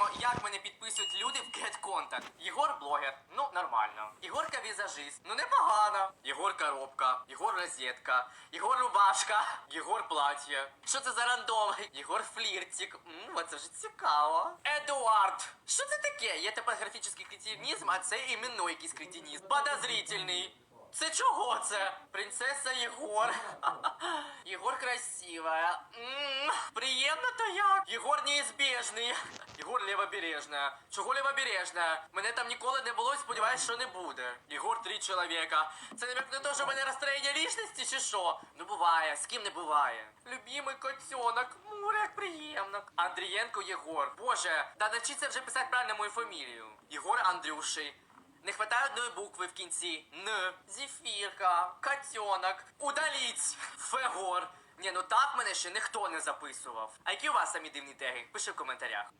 перевіримо, як мене підписують люди в Get Contact. Єгор блогер, ну нормально. Єгорка візажист, ну непогано. Єгор коробка, Єгор розетка, Єгор рубашка, Єгор плаття. Що це за рандом? Єгор фліртик. Ммм, оце ж цікаво. Едуард. Що це таке? Є тепер графічний кретинізм, а це іменной якийсь кретинізм. Подозрительний. Це чого це? Принцеса Єгор. Єгор красивая. М, Приємно то як? Єгор неізбіжний. Єгор лівобережна. Чого лівобережна? Мене там ніколи не було сподіваюсь, що не буде. Єгор три чоловіка. Це намек на те, що в мене розстроєння лічності чи що? Ну буває, з ким не буває. Любимий котенок, мур, як приємно. Андрієнко Єгор. Боже, та навчіться вже писати правильно мою фамілію. Єгор Андрюший. Не хватає одної букви в кінці. Н. Зефірка, котенок, удаліть, фегор. Ні, ну так мене ще ніхто не записував. А які у вас самі дивні теги? Пиши в коментарях.